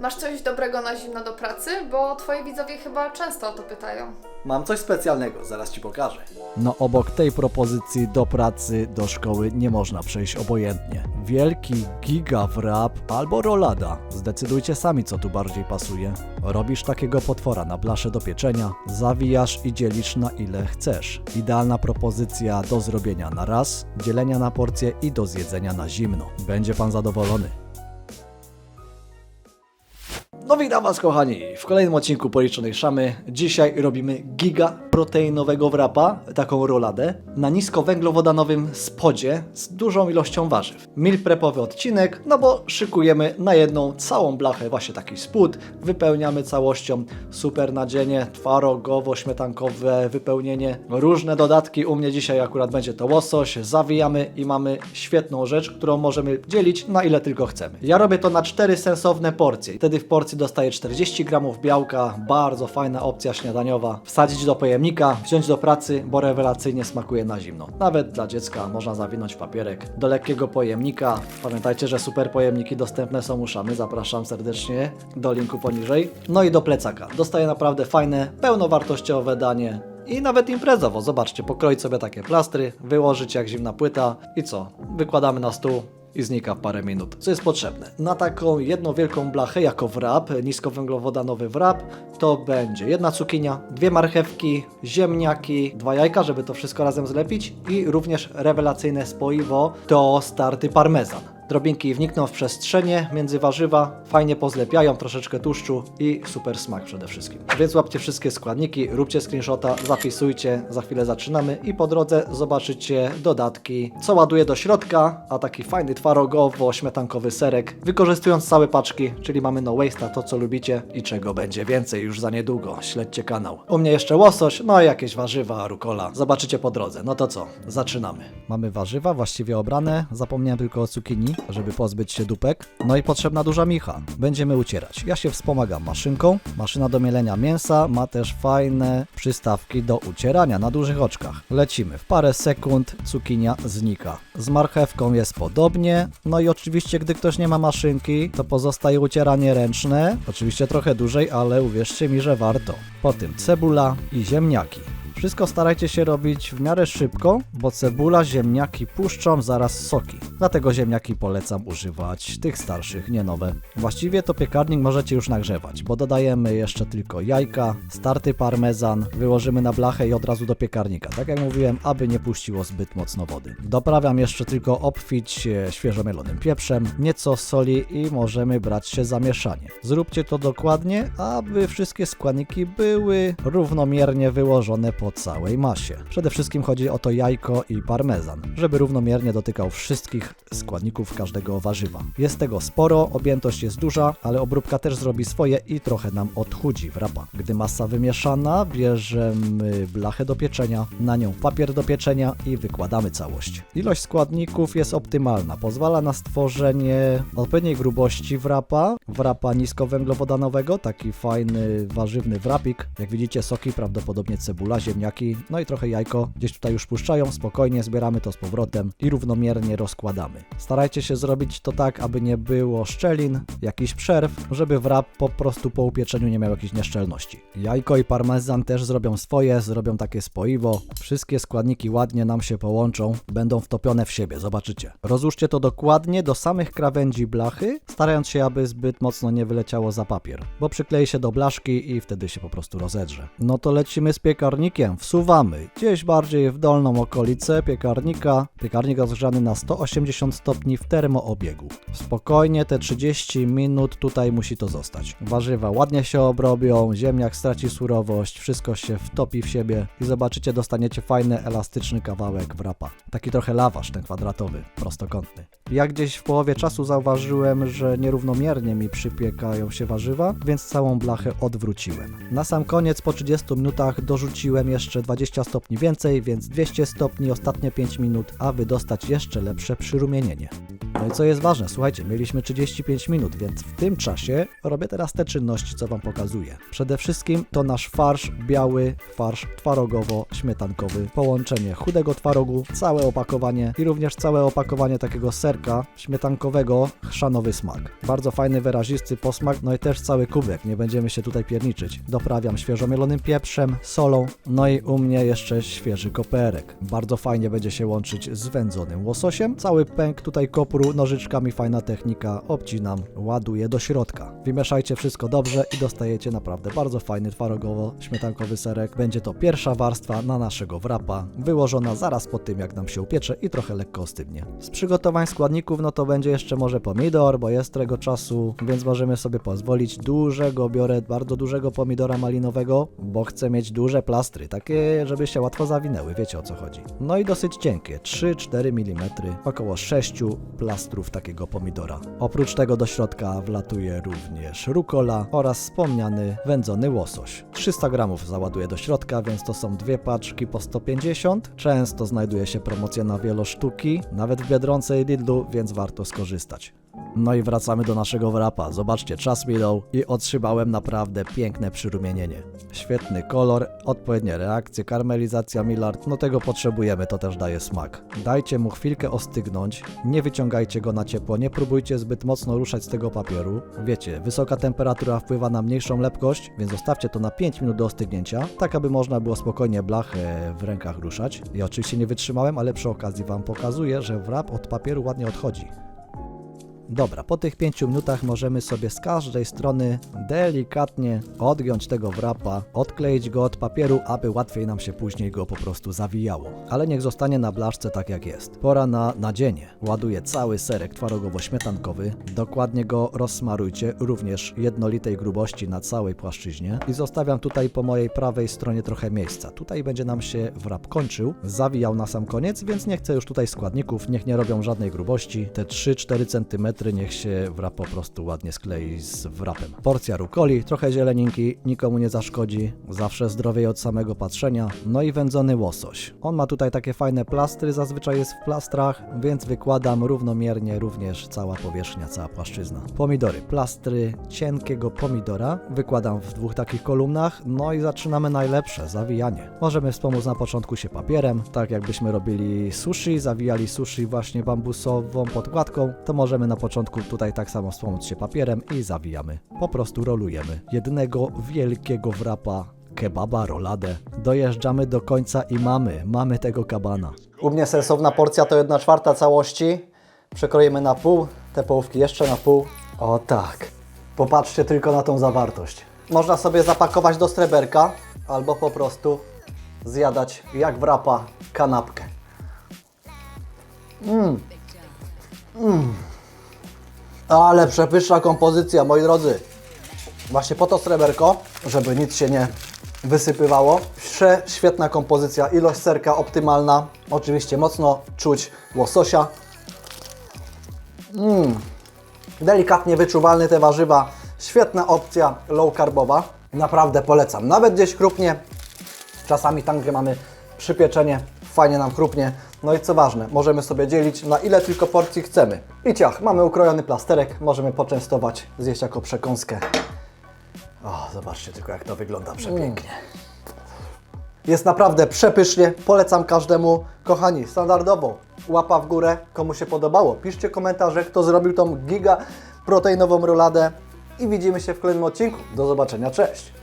Masz coś dobrego na zimno do pracy? Bo twoi widzowie chyba często o to pytają. Mam coś specjalnego, zaraz Ci pokażę. No obok tej propozycji do pracy, do szkoły nie można przejść obojętnie. Wielki giga wrap albo rolada. Zdecydujcie sami, co tu bardziej pasuje. Robisz takiego potwora na blaszę do pieczenia, zawijasz i dzielisz na ile chcesz. Idealna propozycja do zrobienia na raz, dzielenia na porcje i do zjedzenia na zimno. Będzie pan zadowolony. No witam Was kochani w kolejnym odcinku Policzonej Szamy. Dzisiaj robimy giga proteinowego wrapa, taką roladę, na niskowęglowodanowym spodzie z dużą ilością warzyw. Meal prepowy odcinek, no bo szykujemy na jedną całą blachę właśnie taki spód, wypełniamy całością, super nadzienie, twarogowo-śmietankowe wypełnienie, różne dodatki, u mnie dzisiaj akurat będzie to łosoś, zawijamy i mamy świetną rzecz, którą możemy dzielić na ile tylko chcemy. Ja robię to na cztery sensowne porcje, wtedy w porcji dostaję 40 gramów białka, bardzo fajna opcja śniadaniowa, wsadzić do pojemnika, wziąć do pracy, bo rewelacyjnie smakuje na zimno. Nawet dla dziecka można zawinąć papierek do lekkiego pojemnika. Pamiętajcie, że super pojemniki dostępne są u Szamy, zapraszam serdecznie do linku poniżej. No i do plecaka. Dostaję naprawdę fajne, pełnowartościowe danie. I nawet imprezowo, zobaczcie, pokroić sobie takie plastry, wyłożyć jak zimna płyta i co? Wykładamy na stół, i znika w parę minut. Co jest potrzebne? Na taką jedną wielką blachę jako wrap, niskowęglowodanowy wrap, to będzie jedna cukinia, dwie marchewki, ziemniaki, dwa jajka, żeby to wszystko razem zlepić i również rewelacyjne spoiwo to starty parmezan. Drobinki wnikną w przestrzenie między warzywa, fajnie pozlepiają, troszeczkę tłuszczu i super smak przede wszystkim. Więc łapcie wszystkie składniki, róbcie screenshota, zapisujcie, za chwilę zaczynamy i po drodze zobaczycie dodatki, co ładuję do środka, a taki fajny twarogowo-śmietankowy serek, wykorzystując całe paczki, czyli mamy no waste'a, to co lubicie i czego będzie więcej już za niedługo. Śledźcie kanał. U mnie jeszcze łosoś, no i jakieś warzywa, rukola. Zobaczycie po drodze. No to co, zaczynamy. Mamy warzywa właściwie obrane, zapomniałem tylko o cukinii, żeby pozbyć się dupek. No i potrzebna duża micha. Będziemy ucierać. Ja się wspomagam maszynką. Maszyna do mielenia mięsa ma też fajne przystawki do ucierania na dużych oczkach. Lecimy. W parę sekund cukinia znika. Z marchewką jest podobnie. No i oczywiście, gdy ktoś nie ma maszynki, to pozostaje ucieranie ręczne. Oczywiście trochę dłużej, ale uwierzcie mi, że warto. Po tym cebula i ziemniaki. Wszystko starajcie się robić w miarę szybko, bo cebula, ziemniaki puszczą zaraz soki. Dlatego ziemniaki polecam używać tych starszych, nie nowe. Właściwie to piekarnik możecie już nagrzewać, bo dodajemy jeszcze tylko jajka, starty parmezan, wyłożymy na blachę i od razu do piekarnika. Tak jak mówiłem, aby nie puściło zbyt mocno wody. Doprawiam jeszcze tylko obfić e, świeżo mielonym pieprzem, nieco soli i możemy brać się za mieszanie. Zróbcie to dokładnie, aby wszystkie składniki były równomiernie wyłożone po całej masie. Przede wszystkim chodzi o to jajko i parmezan, żeby równomiernie dotykał wszystkich składników każdego warzywa. Jest tego sporo, objętość jest duża, ale obróbka też zrobi swoje i trochę nam odchudzi wrapa. Gdy masa wymieszana, bierzemy blachę do pieczenia, na nią papier do pieczenia i wykładamy całość. Ilość składników jest optymalna, pozwala na stworzenie odpowiedniej grubości wrapa, wrapa niskowęglowodanowego, taki fajny, warzywny wrapik. Jak widzicie, soki, prawdopodobnie cebula, ziemniaki, no i trochę jajko gdzieś tutaj już puszczają, spokojnie zbieramy to z powrotem i równomiernie rozkładamy. Starajcie się zrobić to tak, aby nie było szczelin, jakichś przerw, żeby wrap po prostu po upieczeniu nie miał jakichś nieszczelności. Jajko i parmezan też zrobią swoje, zrobią takie spoiwo. Wszystkie składniki ładnie nam się połączą, będą wtopione w siebie, zobaczycie. Rozłóżcie to dokładnie do samych krawędzi blachy, starając się, aby zbyt mocno nie wyleciało za papier, bo przyklei się do blaszki i wtedy się po prostu rozedrze. No to lecimy z piekarnikiem, wsuwamy gdzieś bardziej w dolną okolicę piekarnika. Piekarnik rozgrzany na 180 stopni w termoobiegu. Spokojnie te 30 minut tutaj musi to zostać. Warzywa ładnie się obrobią, ziemniak straci surowość, wszystko się wtopi w siebie i zobaczycie, dostaniecie fajny, elastyczny kawałek wrapa. Taki trochę lawasz, ten kwadratowy, prostokątny. Ja gdzieś w połowie czasu zauważyłem, że nierównomiernie mi przypiekają się warzywa, więc całą blachę odwróciłem. Na sam koniec po 30 minutach dorzuciłem jeszcze 20 stopni więcej, więc 200 stopni ostatnie 5 minut, aby dostać jeszcze lepsze przyrumienienie. No i co jest ważne, słuchajcie, mieliśmy 35 minut, więc w tym czasie robię teraz te czynności, co Wam pokazuję. Przede wszystkim to nasz farsz biały, farsz twarogowo-śmietankowy, połączenie chudego twarogu, całe opakowanie i również całe opakowanie takiego serka śmietankowego, chrzanowy smak. Bardzo fajny, wyrazisty posmak, no i też cały kubek, nie będziemy się tutaj pierniczyć. Doprawiam świeżo mielonym pieprzem, solą, no i u mnie jeszcze świeży koperek. Bardzo fajnie będzie się łączyć z wędzonym łososiem. Cały pęk tutaj kopru, nożyczkami, fajna technika, obcinam, ładuję do środka. Wymieszajcie wszystko dobrze i dostajecie naprawdę bardzo fajny twarogowo-śmietankowy serek. Będzie to pierwsza warstwa na naszego wrapa, wyłożona zaraz po tym jak nam się upiecze i trochę lekko ostygnie. Z przygotowań składników no to będzie jeszcze może pomidor, bo jest tego czasu, więc możemy sobie pozwolić. Dużego biorę, bardzo dużego pomidora malinowego, bo chcę mieć duże plastry, takie żeby się łatwo zawinęły, wiecie o co chodzi. No i dosyć cienkie, 3-4 mm, około 6 plastrów takiego pomidora. Oprócz tego do środka wlatuje również rukola oraz wspomniany wędzony łosoś. 300 gramów załaduję do środka, więc to są dwie paczki po 150. Często znajduje się promocja na wielosztuki, nawet w Biedronce i Lidlu, więc warto skorzystać. No i wracamy do naszego wrapa. Zobaczcie, czas minął i otrzymałem naprawdę piękne przyrumienienie. Świetny kolor, odpowiednie reakcje, karmelizacja Millard, no tego potrzebujemy, to też daje smak. Dajcie mu chwilkę ostygnąć, nie wyciągajcie go na ciepło, nie próbujcie zbyt mocno ruszać z tego papieru. Wiecie, wysoka temperatura wpływa na mniejszą lepkość, więc zostawcie to na 5 minut do ostygnięcia, tak aby można było spokojnie blachę w rękach ruszać. Ja oczywiście nie wytrzymałem, ale przy okazji Wam pokazuję, że wrap od papieru ładnie odchodzi. Dobra, po tych 5 minutach możemy sobie z każdej strony delikatnie odgiąć tego wrapa, odkleić go od papieru, aby łatwiej nam się później go po prostu zawijało. Ale niech zostanie na blaszce tak jak jest. Pora na nadzienie. Ładuję cały serek twarogowo-śmietankowy, dokładnie go rozsmarujcie, również jednolitej grubości na całej płaszczyźnie i zostawiam tutaj po mojej prawej stronie trochę miejsca. Tutaj będzie nam się wrap kończył, zawijał na sam koniec, więc nie chcę już tutaj składników, niech nie robią żadnej grubości. Te 3-4 cm niech się wrap po prostu ładnie sklei z wrapem. Porcja rukoli, trochę zieleninki, nikomu nie zaszkodzi, zawsze zdrowiej od samego patrzenia. No i wędzony łosoś. On ma tutaj takie fajne plastry, zazwyczaj jest w plastrach, więc wykładam równomiernie również cała powierzchnia, cała płaszczyzna. Pomidory, plastry cienkiego pomidora wykładam w dwóch takich kolumnach, no i zaczynamy najlepsze, zawijanie. Możemy wspomóc na początku się papierem, tak jakbyśmy robili sushi, zawijali sushi właśnie bambusową podkładką, to możemy na początku tutaj tak samo wspomóc się papierem i zawijamy. Po prostu rolujemy. Jednego wielkiego wrapa kebaba, roladę. Dojeżdżamy do końca i mamy, mamy tego kabana. U mnie sensowna porcja to 1 czwarta całości. Przekroimy na pół, te połówki jeszcze na pół. O tak. Popatrzcie tylko na tą zawartość. Można sobie zapakować do streberka albo po prostu zjadać jak wrapa kanapkę. Mmm. Mmm. Ale przepyszna kompozycja, moi drodzy. Właśnie po to sreberko, żeby nic się nie wysypywało. Prze świetna kompozycja, ilość serka optymalna. Oczywiście mocno czuć łososia. Mm. Delikatnie wyczuwalne te warzywa. Świetna opcja low carbowa. Naprawdę polecam. Nawet gdzieś chrupnie. Czasami tam, gdzie mamy przypieczenie, fajnie nam chrupnie. No i co ważne, możemy sobie dzielić na ile tylko porcji chcemy. I ciach, mamy ukrojony plasterek, możemy poczęstować, zjeść jako przekąskę. O, zobaczcie tylko jak to wygląda przepięknie. Jest naprawdę przepysznie, polecam każdemu. Kochani, standardowo łapa w górę, komu się podobało. Piszcie komentarze, kto zrobił tą giga proteinową roladę i widzimy się w kolejnym odcinku. Do zobaczenia, cześć!